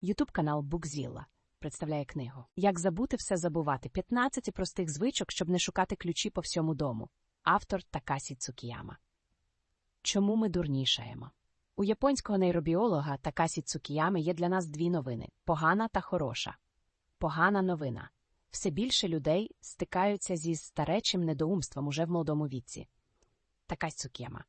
Ютуб канал Букзілла представляє книгу Як забути все забувати 15 простих звичок, щоб не шукати ключі по всьому дому. Автор Такасі Цукіяма. Чому ми дурнішаємо? У японського нейробіолога Такасі Цукіями є для нас дві новини погана та хороша. Погана новина. Все більше людей стикаються зі старечим недоумством уже в молодому віці. Такась Цукіяма.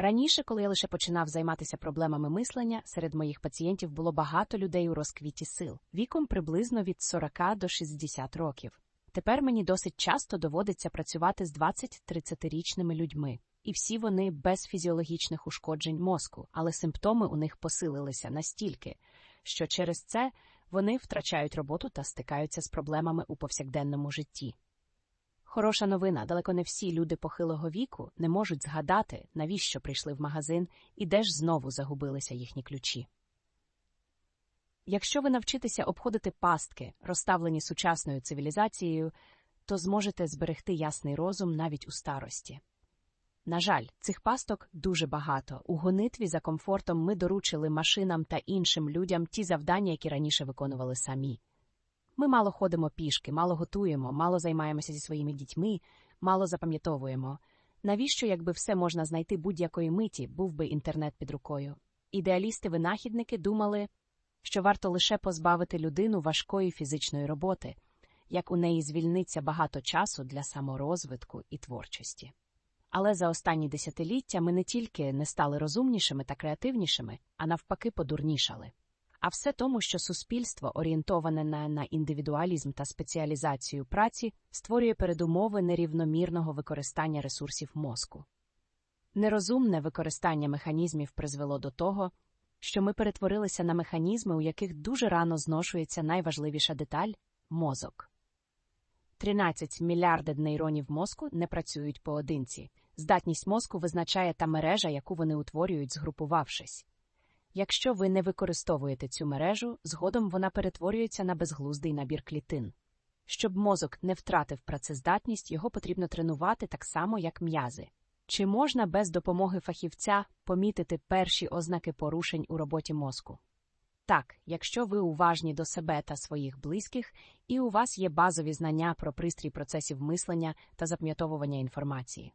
Раніше, коли я лише починав займатися проблемами мислення, серед моїх пацієнтів було багато людей у розквіті сил, віком приблизно від 40 до 60 років. Тепер мені досить часто доводиться працювати з 20-30-річними людьми, і всі вони без фізіологічних ушкоджень мозку, але симптоми у них посилилися настільки, що через це вони втрачають роботу та стикаються з проблемами у повсякденному житті. Хороша новина, далеко не всі люди похилого віку не можуть згадати, навіщо прийшли в магазин і де ж знову загубилися їхні ключі. Якщо ви навчитеся обходити пастки, розставлені сучасною цивілізацією, то зможете зберегти ясний розум навіть у старості. На жаль, цих пасток дуже багато. У гонитві за комфортом ми доручили машинам та іншим людям ті завдання, які раніше виконували самі. Ми мало ходимо пішки, мало готуємо, мало займаємося зі своїми дітьми, мало запам'ятовуємо. Навіщо, якби все можна знайти будь-якої миті, був би інтернет під рукою? Ідеалісти-винахідники думали, що варто лише позбавити людину важкої фізичної роботи, як у неї звільниться багато часу для саморозвитку і творчості. Але за останні десятиліття ми не тільки не стали розумнішими та креативнішими, а навпаки, подурнішали. А все тому, що суспільство, орієнтоване на, на індивідуалізм та спеціалізацію праці, створює передумови нерівномірного використання ресурсів мозку. Нерозумне використання механізмів призвело до того, що ми перетворилися на механізми, у яких дуже рано зношується найважливіша деталь мозок. 13 мільярдів нейронів мозку не працюють поодинці. Здатність мозку визначає та мережа, яку вони утворюють, згрупувавшись. Якщо ви не використовуєте цю мережу, згодом вона перетворюється на безглуздий набір клітин. Щоб мозок не втратив працездатність, його потрібно тренувати так само, як м'язи. Чи можна без допомоги фахівця помітити перші ознаки порушень у роботі мозку? Так, якщо ви уважні до себе та своїх близьких, і у вас є базові знання про пристрій процесів мислення та запам'ятовування інформації.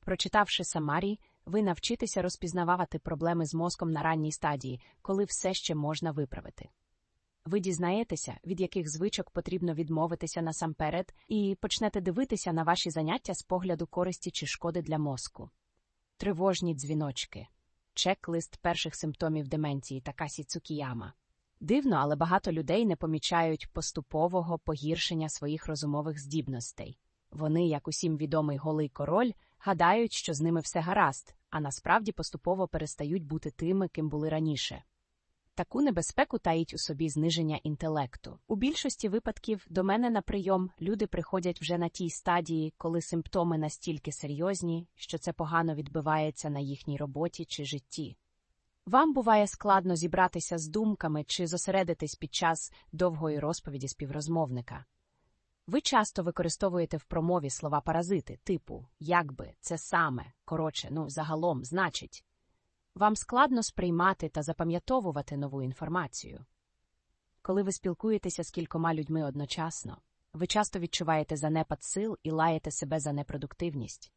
Прочитавши Самарі, ви навчитеся розпізнавати проблеми з мозком на ранній стадії, коли все ще можна виправити. Ви дізнаєтеся, від яких звичок потрібно відмовитися насамперед, і почнете дивитися на ваші заняття з погляду користі чи шкоди для мозку. Тривожні дзвіночки, чек-лист перших симптомів деменції Такасі Цукіяма. Дивно, але багато людей не помічають поступового погіршення своїх розумових здібностей. Вони, як усім відомий голий король, гадають, що з ними все гаразд, а насправді поступово перестають бути тими, ким були раніше. Таку небезпеку таїть у собі зниження інтелекту. У більшості випадків до мене на прийом люди приходять вже на тій стадії, коли симптоми настільки серйозні, що це погано відбивається на їхній роботі чи житті. Вам буває складно зібратися з думками чи зосередитись під час довгої розповіді співрозмовника. Ви часто використовуєте в промові слова паразити, типу якби, це саме, коротше, ну, загалом, значить. Вам складно сприймати та запам'ятовувати нову інформацію. Коли ви спілкуєтеся з кількома людьми одночасно, ви часто відчуваєте занепад сил і лаєте себе за непродуктивність.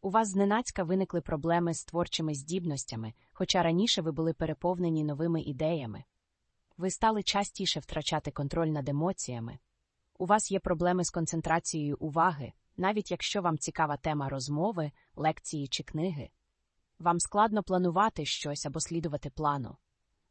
У вас зненацька виникли проблеми з творчими здібностями, хоча раніше ви були переповнені новими ідеями. Ви стали частіше втрачати контроль над емоціями. У вас є проблеми з концентрацією уваги, навіть якщо вам цікава тема розмови, лекції чи книги. Вам складно планувати щось або слідувати плану.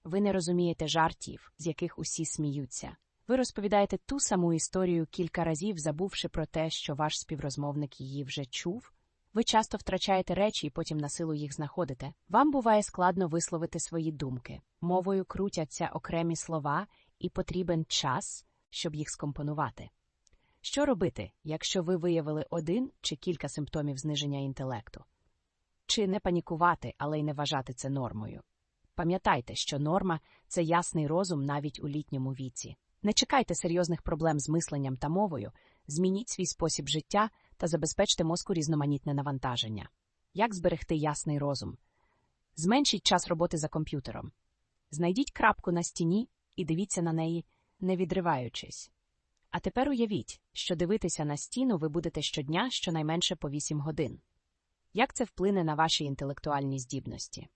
Ви не розумієте жартів, з яких усі сміються. Ви розповідаєте ту саму історію кілька разів, забувши про те, що ваш співрозмовник її вже чув. Ви часто втрачаєте речі і потім на силу їх знаходите. Вам буває складно висловити свої думки. Мовою крутяться окремі слова, і потрібен час, щоб їх скомпонувати. Що робити, якщо ви виявили один чи кілька симптомів зниження інтелекту? Чи не панікувати, але й не вважати це нормою? Пам'ятайте, що норма це ясний розум навіть у літньому віці. Не чекайте серйозних проблем з мисленням та мовою, змініть свій спосіб життя та забезпечте мозку різноманітне навантаження. Як зберегти ясний розум? Зменшіть час роботи за комп'ютером. Знайдіть крапку на стіні і дивіться на неї, не відриваючись. А тепер уявіть, що дивитися на стіну ви будете щодня щонайменше по 8 годин. Як це вплине на ваші інтелектуальні здібності?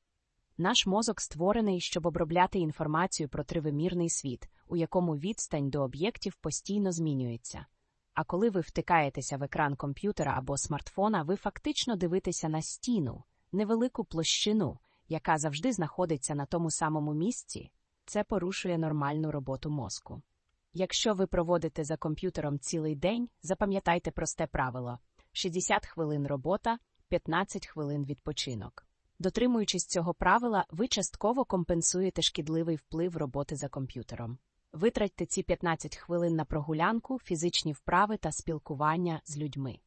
Наш мозок створений, щоб обробляти інформацію про тривимірний світ, у якому відстань до об'єктів постійно змінюється. А коли ви втикаєтеся в екран комп'ютера або смартфона, ви фактично дивитеся на стіну, невелику площину, яка завжди знаходиться на тому самому місці, це порушує нормальну роботу мозку. Якщо ви проводите за комп'ютером цілий день, запам'ятайте просте правило: 60 хвилин робота, 15 хвилин відпочинок. Дотримуючись цього правила, ви частково компенсуєте шкідливий вплив роботи за комп'ютером. Витратьте ці 15 хвилин на прогулянку, фізичні вправи та спілкування з людьми.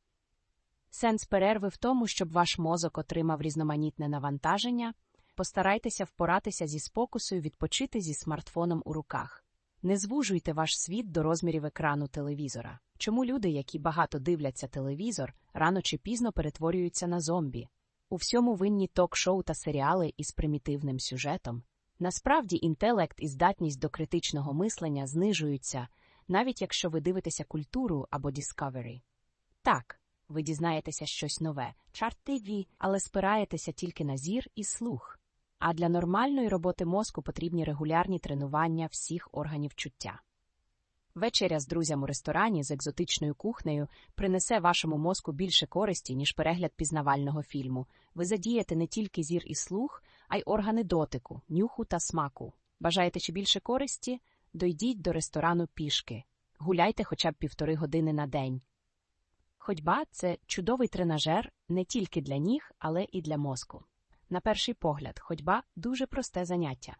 Сенс перерви в тому, щоб ваш мозок отримав різноманітне навантаження, постарайтеся впоратися зі спокусою відпочити зі смартфоном у руках. Не звужуйте ваш світ до розмірів екрану телевізора. Чому люди, які багато дивляться телевізор, рано чи пізно перетворюються на зомбі? У всьому винні ток-шоу та серіали із примітивним сюжетом. Насправді, інтелект і здатність до критичного мислення знижуються, навіть якщо ви дивитеся культуру або Discovery. Так, ви дізнаєтеся щось нове, чарт ТВ, але спираєтеся тільки на зір і слух. А для нормальної роботи мозку потрібні регулярні тренування всіх органів чуття. Вечеря з друзям у ресторані з екзотичною кухнею принесе вашому мозку більше користі, ніж перегляд пізнавального фільму. Ви задієте не тільки зір і слух, а й органи дотику, нюху та смаку. Бажаєте ще більше користі? Дойдіть до ресторану пішки. Гуляйте хоча б півтори години на день. Ходьба це чудовий тренажер не тільки для ніг, але і для мозку. На перший погляд, ходьба дуже просте заняття.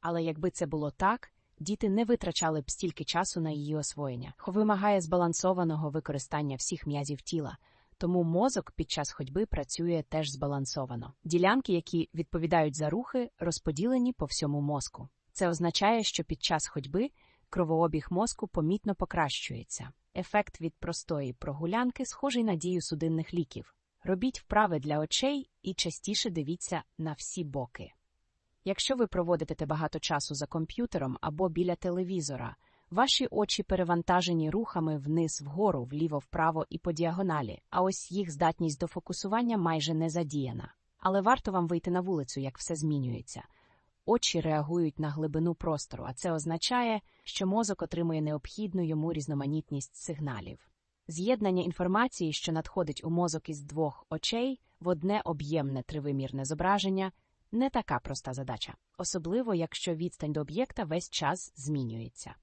Але якби це було так, діти не витрачали б стільки часу на її освоєння, вимагає збалансованого використання всіх м'язів тіла, тому мозок під час ходьби працює теж збалансовано. Ділянки, які відповідають за рухи, розподілені по всьому мозку. Це означає, що під час ходьби кровообіг мозку помітно покращується. Ефект від простої прогулянки схожий на дію судинних ліків. Робіть вправи для очей і частіше дивіться на всі боки. Якщо ви проводите багато часу за комп'ютером або біля телевізора, ваші очі перевантажені рухами вниз вгору, вліво вправо і по діагоналі, а ось їх здатність до фокусування майже не задіяна. Але варто вам вийти на вулицю, як все змінюється. Очі реагують на глибину простору, а це означає, що мозок отримує необхідну йому різноманітність сигналів. З'єднання інформації, що надходить у мозок із двох очей, в одне об'ємне тривимірне зображення, не така проста задача, особливо якщо відстань до об'єкта весь час змінюється.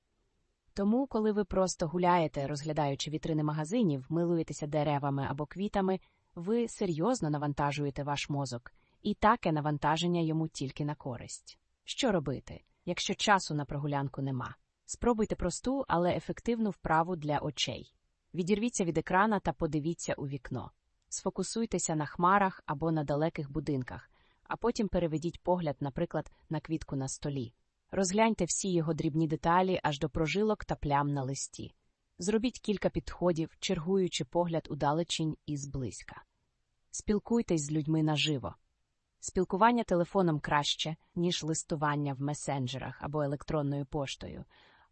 Тому, коли ви просто гуляєте, розглядаючи вітрини магазинів, милуєтеся деревами або квітами, ви серйозно навантажуєте ваш мозок, і таке навантаження йому тільки на користь. Що робити, якщо часу на прогулянку нема? Спробуйте просту, але ефективну вправу для очей. Відірвіться від екрана та подивіться у вікно. Сфокусуйтеся на хмарах або на далеких будинках, а потім переведіть погляд, наприклад, на квітку на столі. Розгляньте всі його дрібні деталі аж до прожилок та плям на листі. Зробіть кілька підходів, чергуючи погляд удалечінь і зблизька. Спілкуйтесь з людьми наживо. Спілкування телефоном краще, ніж листування в месенджерах або електронною поштою,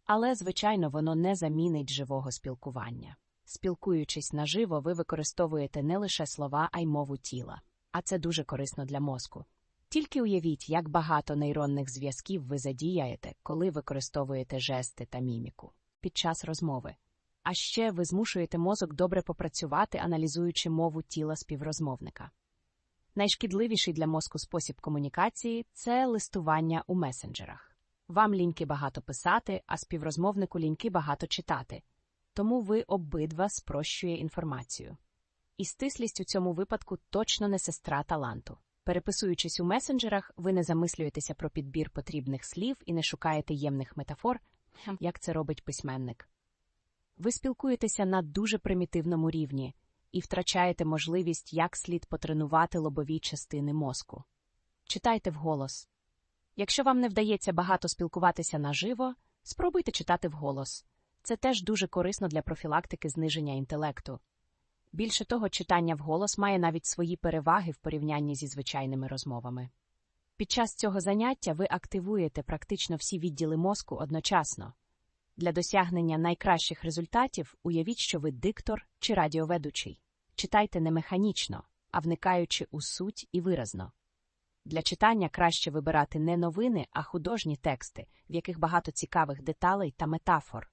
але, звичайно, воно не замінить живого спілкування. Спілкуючись наживо, ви використовуєте не лише слова, а й мову тіла, а це дуже корисно для мозку. Тільки уявіть, як багато нейронних зв'язків ви задіяєте, коли використовуєте жести та міміку під час розмови. А ще ви змушуєте мозок добре попрацювати, аналізуючи мову тіла співрозмовника. Найшкідливіший для мозку спосіб комунікації це листування у месенджерах. Вам ліньки багато писати, а співрозмовнику ліньки багато читати, тому ви обидва спрощує інформацію. І стислість у цьому випадку точно не сестра таланту. Переписуючись у месенджерах, ви не замислюєтеся про підбір потрібних слів і не шукаєте ємних метафор, як це робить письменник. Ви спілкуєтеся на дуже примітивному рівні і втрачаєте можливість як слід потренувати лобові частини мозку. Читайте вголос. Якщо вам не вдається багато спілкуватися наживо, спробуйте читати вголос. Це теж дуже корисно для профілактики зниження інтелекту. Більше того, читання вголос має навіть свої переваги в порівнянні зі звичайними розмовами. Під час цього заняття ви активуєте практично всі відділи мозку одночасно. Для досягнення найкращих результатів уявіть, що ви диктор чи радіоведучий. Читайте не механічно, а вникаючи у суть і виразно. Для читання краще вибирати не новини, а художні тексти, в яких багато цікавих деталей та метафор.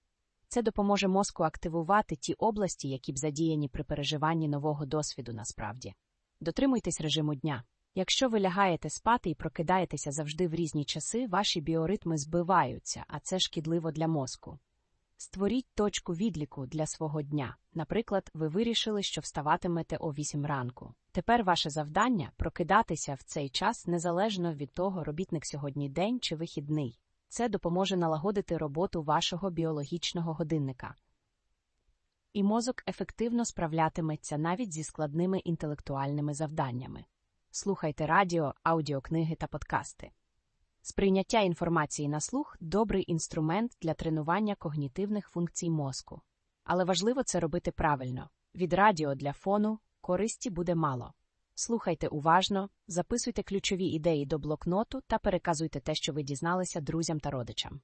Це допоможе мозку активувати ті області, які б задіяні при переживанні нового досвіду насправді. Дотримуйтесь режиму дня. Якщо ви лягаєте спати і прокидаєтеся завжди в різні часи, ваші біоритми збиваються, а це шкідливо для мозку. Створіть точку відліку для свого дня. Наприклад, ви вирішили, що вставатимете о 8 ранку. Тепер ваше завдання прокидатися в цей час незалежно від того, робітник сьогодні день чи вихідний. Це допоможе налагодити роботу вашого біологічного годинника. І мозок ефективно справлятиметься навіть зі складними інтелектуальними завданнями. Слухайте радіо, аудіокниги та подкасти. Сприйняття інформації на слух добрий інструмент для тренування когнітивних функцій мозку. Але важливо це робити правильно. Від радіо для фону користі буде мало. Слухайте уважно, записуйте ключові ідеї до блокноту та переказуйте те, що ви дізналися друзям та родичам.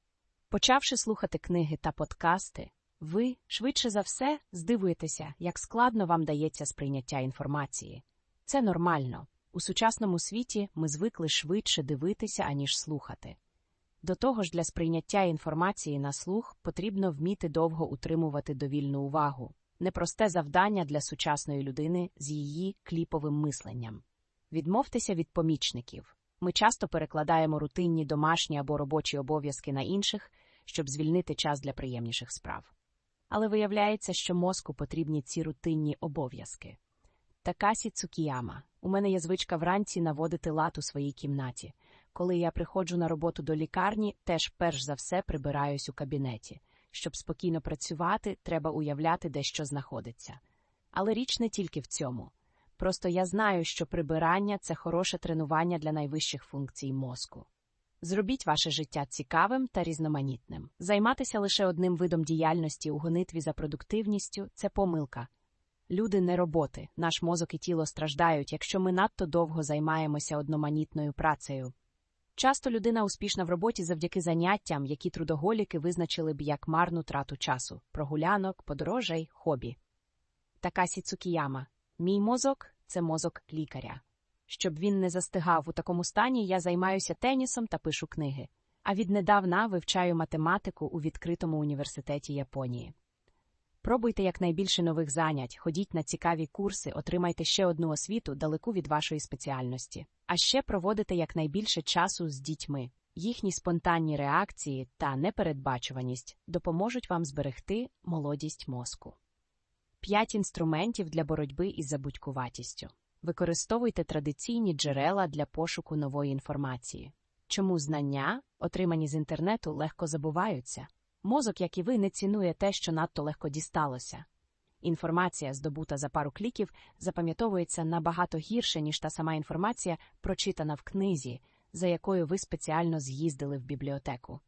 Почавши слухати книги та подкасти, ви, швидше за все, здивуєтеся, як складно вам дається сприйняття інформації. Це нормально. У сучасному світі ми звикли швидше дивитися, аніж слухати. До того ж, для сприйняття інформації на слух потрібно вміти довго утримувати довільну увагу непросте завдання для сучасної людини з її кліповим мисленням. Відмовтеся від помічників. Ми часто перекладаємо рутинні домашні або робочі обов'язки на інших, щоб звільнити час для приємніших справ. Але виявляється, що мозку потрібні ці рутинні обов'язки. Такасі Цукіяма. У мене є звичка вранці наводити лад у своїй кімнаті. Коли я приходжу на роботу до лікарні, теж перш за все прибираюсь у кабінеті. Щоб спокійно працювати, треба уявляти, де що знаходиться. Але річ не тільки в цьому. Просто я знаю, що прибирання це хороше тренування для найвищих функцій мозку. Зробіть ваше життя цікавим та різноманітним. Займатися лише одним видом діяльності у гонитві за продуктивністю це помилка. Люди не роботи, наш мозок і тіло страждають, якщо ми надто довго займаємося одноманітною працею. Часто людина успішна в роботі завдяки заняттям, які трудоголіки визначили б як марну трату часу прогулянок, подорожей, хобі. Такасі Цукіяма. Мій мозок це мозок лікаря. Щоб він не застигав у такому стані, я займаюся тенісом та пишу книги, а віднедавна вивчаю математику у відкритому університеті Японії. Пробуйте якнайбільше нових занять, ходіть на цікаві курси, отримайте ще одну освіту далеку від вашої спеціальності, а ще проводите якнайбільше часу з дітьми. Їхні спонтанні реакції та непередбачуваність допоможуть вам зберегти молодість мозку. П'ять інструментів для боротьби із забудькуватістю. Використовуйте традиційні джерела для пошуку нової інформації. Чому знання, отримані з інтернету, легко забуваються? Мозок, як і ви, не цінує те, що надто легко дісталося. Інформація, здобута за пару кліків, запам'ятовується набагато гірше, ніж та сама інформація, прочитана в книзі, за якою ви спеціально з'їздили в бібліотеку.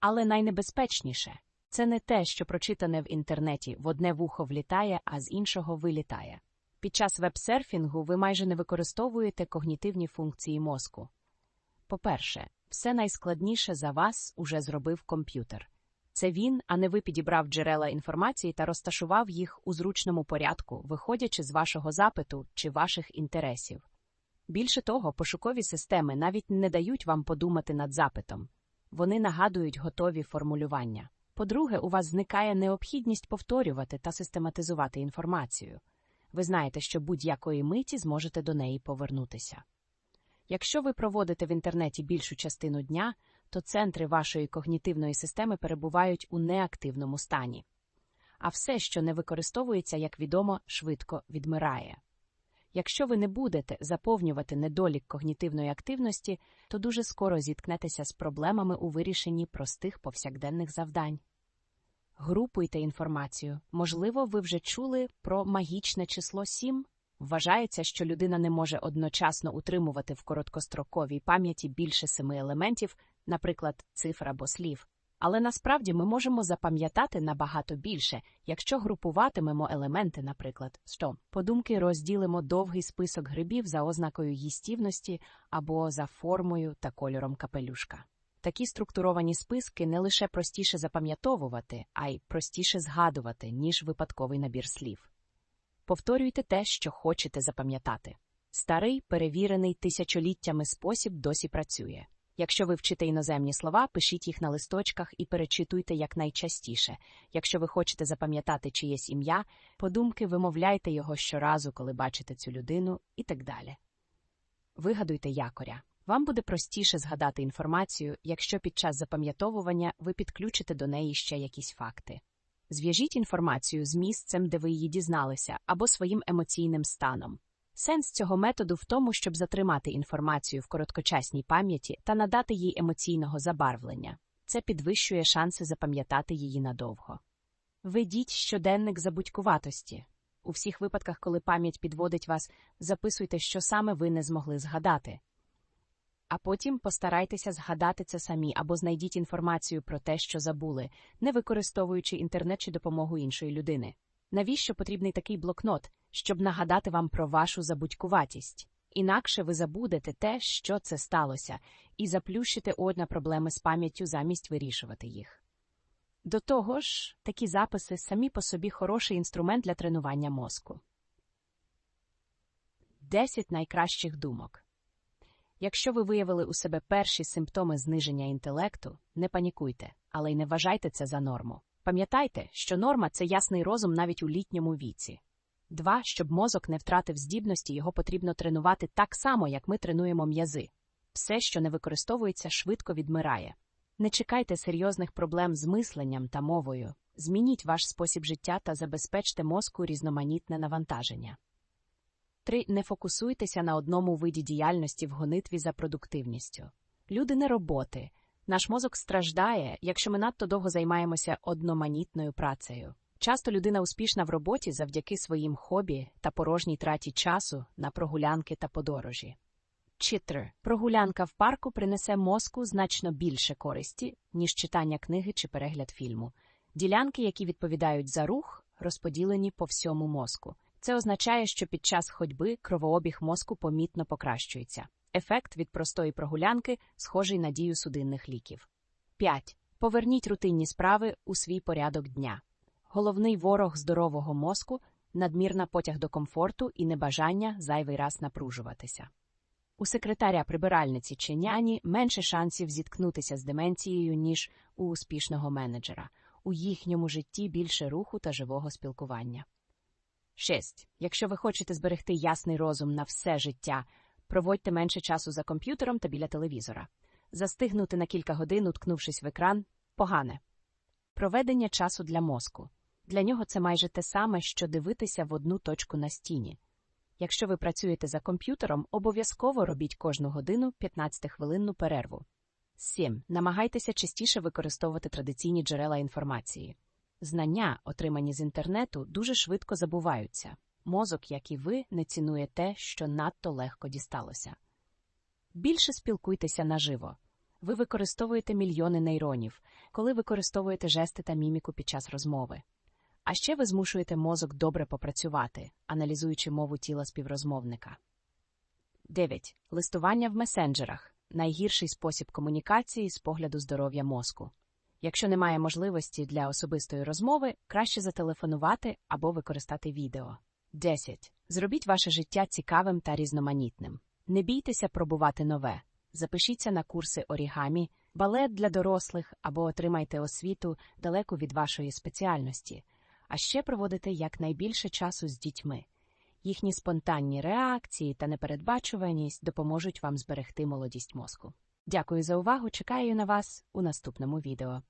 Але найнебезпечніше це не те, що прочитане в інтернеті в одне вухо влітає, а з іншого вилітає. Під час веб-серфінгу ви майже не використовуєте когнітивні функції мозку. По-перше, все найскладніше за вас уже зробив комп'ютер. Це він, а не ви підібрав джерела інформації та розташував їх у зручному порядку, виходячи з вашого запиту чи ваших інтересів. Більше того, пошукові системи навіть не дають вам подумати над запитом вони нагадують готові формулювання. По-друге, у вас зникає необхідність повторювати та систематизувати інформацію. Ви знаєте, що будь-якої миті зможете до неї повернутися. Якщо ви проводите в інтернеті більшу частину дня, то центри вашої когнітивної системи перебувають у неактивному стані. А все, що не використовується, як відомо, швидко відмирає. Якщо ви не будете заповнювати недолік когнітивної активності, то дуже скоро зіткнетеся з проблемами у вирішенні простих повсякденних завдань. Групуйте інформацію. Можливо, ви вже чули про магічне число 7? Вважається, що людина не може одночасно утримувати в короткостроковій пам'яті більше семи елементів, наприклад, цифр або слів. Але насправді ми можемо запам'ятати набагато більше, якщо групуватимемо елементи, наприклад, що подумки розділимо довгий список грибів за ознакою їстівності або за формою та кольором капелюшка. Такі структуровані списки не лише простіше запам'ятовувати, а й простіше згадувати, ніж випадковий набір слів. Повторюйте те, що хочете запам'ятати. Старий, перевірений тисячоліттями спосіб досі працює. Якщо ви вчите іноземні слова, пишіть їх на листочках і перечитуйте якнайчастіше. Якщо ви хочете запам'ятати чиєсь ім'я, подумки вимовляйте його щоразу, коли бачите цю людину, і так далі. Вигадуйте якоря. Вам буде простіше згадати інформацію, якщо під час запам'ятовування ви підключите до неї ще якісь факти. Зв'яжіть інформацію з місцем, де ви її дізналися, або своїм емоційним станом. Сенс цього методу в тому, щоб затримати інформацію в короткочасній пам'яті та надати їй емоційного забарвлення. Це підвищує шанси запам'ятати її надовго. Ведіть щоденник забудькуватості. У всіх випадках, коли пам'ять підводить вас, записуйте, що саме ви не змогли згадати. А потім постарайтеся згадати це самі або знайдіть інформацію про те, що забули, не використовуючи інтернет чи допомогу іншої людини. Навіщо потрібний такий блокнот, щоб нагадати вам про вашу забудькуватість? Інакше ви забудете те, що це сталося, і заплющите одна проблеми з пам'яттю замість вирішувати їх. До того ж, такі записи самі по собі хороший інструмент для тренування мозку. 10 найкращих думок. Якщо ви виявили у себе перші симптоми зниження інтелекту, не панікуйте, але й не вважайте це за норму. Пам'ятайте, що норма це ясний розум навіть у літньому віці. Два, щоб мозок не втратив здібності, його потрібно тренувати так само, як ми тренуємо м'язи. Все, що не використовується, швидко відмирає. Не чекайте серйозних проблем з мисленням та мовою. Змініть ваш спосіб життя та забезпечте мозку різноманітне навантаження. 3. Не фокусуйтеся на одному виді діяльності в гонитві за продуктивністю. Люди не роботи. Наш мозок страждає, якщо ми надто довго займаємося одноманітною працею. Часто людина успішна в роботі завдяки своїм хобі та порожній траті часу на прогулянки та подорожі. 4. Прогулянка в парку принесе мозку значно більше користі, ніж читання книги чи перегляд фільму. Ділянки, які відповідають за рух, розподілені по всьому мозку. Це означає, що під час ходьби кровообіг мозку помітно покращується. Ефект від простої прогулянки схожий на дію судинних ліків. 5. Поверніть рутинні справи у свій порядок дня. Головний ворог здорового мозку надмірна потяг до комфорту і небажання зайвий раз напружуватися. У секретаря прибиральниці чи няні менше шансів зіткнутися з деменцією, ніж у успішного менеджера. У їхньому житті більше руху та живого спілкування. 6. Якщо ви хочете зберегти ясний розум на все життя, проводьте менше часу за комп'ютером та біля телевізора. Застигнути на кілька годин, уткнувшись в екран погане. Проведення часу для мозку. Для нього це майже те саме, що дивитися в одну точку на стіні. Якщо ви працюєте за комп'ютером, обов'язково робіть кожну годину 15-хвилинну перерву. 7. Намагайтеся частіше використовувати традиційні джерела інформації. Знання, отримані з інтернету, дуже швидко забуваються. Мозок, як і ви, не цінує те, що надто легко дісталося. Більше спілкуйтеся наживо. Ви використовуєте мільйони нейронів, коли використовуєте жести та міміку під час розмови. А ще ви змушуєте мозок добре попрацювати, аналізуючи мову тіла співрозмовника. 9. Листування в месенджерах найгірший спосіб комунікації з погляду здоров'я мозку. Якщо немає можливості для особистої розмови, краще зателефонувати або використати відео. 10. Зробіть ваше життя цікавим та різноманітним. Не бійтеся пробувати нове. Запишіться на курси орігамі, балет для дорослих або отримайте освіту далеко від вашої спеціальності, а ще проводите якнайбільше часу з дітьми. Їхні спонтанні реакції та непередбачуваність допоможуть вам зберегти молодість мозку. Дякую за увагу. Чекаю на вас у наступному відео.